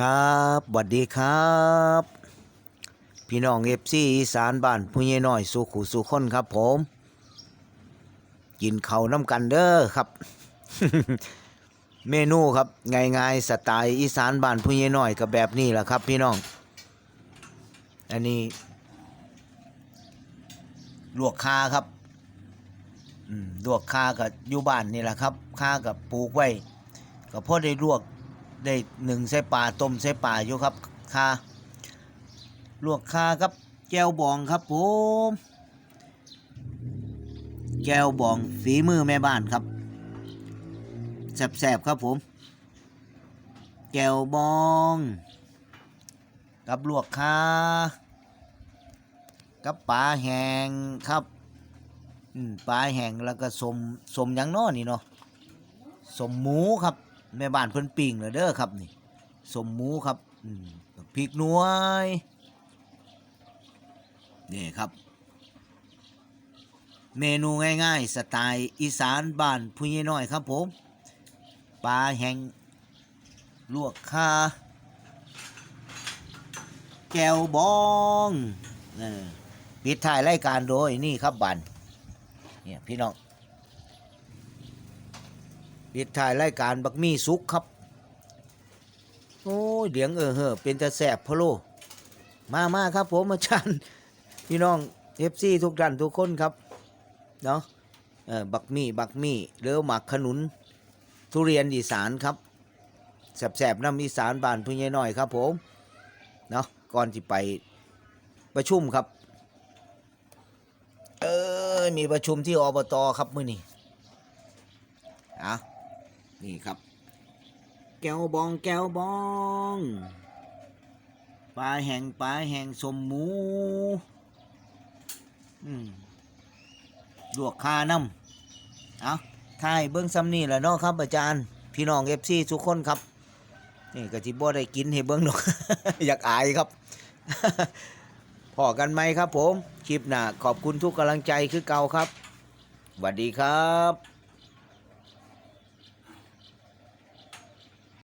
ครับสวัสดีครับ พี่น้องเอฟซีอีสานบ้านผู้ใหญ่น้อยสุขุสุขคนครับผม กินเขาน้ำกันเด้อครับ เมนูครับง่ายๆสไตล์อีสานบ้านผู้ใหญ่น้อยก็แบบนี้แหละครับ พี่น้อง อันนี้ ลวกคาครับลวกคากับอยู่บ้านนี่แหละครับคากับปลูกไว้ก็พอได้ลวก ได้หนึ่งใส่ปลาต้มใส่ปลาอยู่ครับคาลวกคาครับแก้วบองครับผมแก้วบองฝีมือแม่บ้านครับแสบๆครับผม แก้วบองกับลวกคากับปลาแห้งครับปลาแห้งแล้วก็สมสมยังน้อนี่เนาะสมหมูครับ แม่บ้านเพิ่นปิ้งเลยเด้อครับนี่สมหมูครับอืมพริกหนวยนี่ครับ เมนูง่ายๆ สไตล์อีสานบ้านผู้ใหญ่น้อยครับผมปลาแห้งลวกคาแก้วบองเออปิดท้ายรายการโดยนี่ครับบันเนี่ยพี่น้อง ปิดท้ายรายการบักมี่สุกครับ โอ้ยเดียงเออเฮอเป็นตาแสบพะโล มามาครับผมอาจารย์พี่น้องเอฟซีทุกท่านทุกคนครับ เนาะเออบักมี่บักมี่เรือหมักขนุน ทุเรียนอีสานครับแสบๆน้ำอีสานบานพุ่งใหญ่น้อยครับผมเนาะก่อนที่ไปประชุมครับ เออมีประชุมที่อบตครับมื้อนี้อะ นี่ครับ แก้วบองแก้วบองปลาแห้งปลาแห้งสมหมูอืมลวกคาน้ำเอาทายเบิ้งซ้ำนี่แหละเนาะครับ อาจารย์ พี่น้องเอฟซีทุกคนครับ นี่ก็จิบ่ได้กินให้เบิ้งหรอกอยากอายครับพอกันไหมครับผม คลิปหน้าขอบคุณทุกกำลังใจคือเก่าครับสวัสดีครับ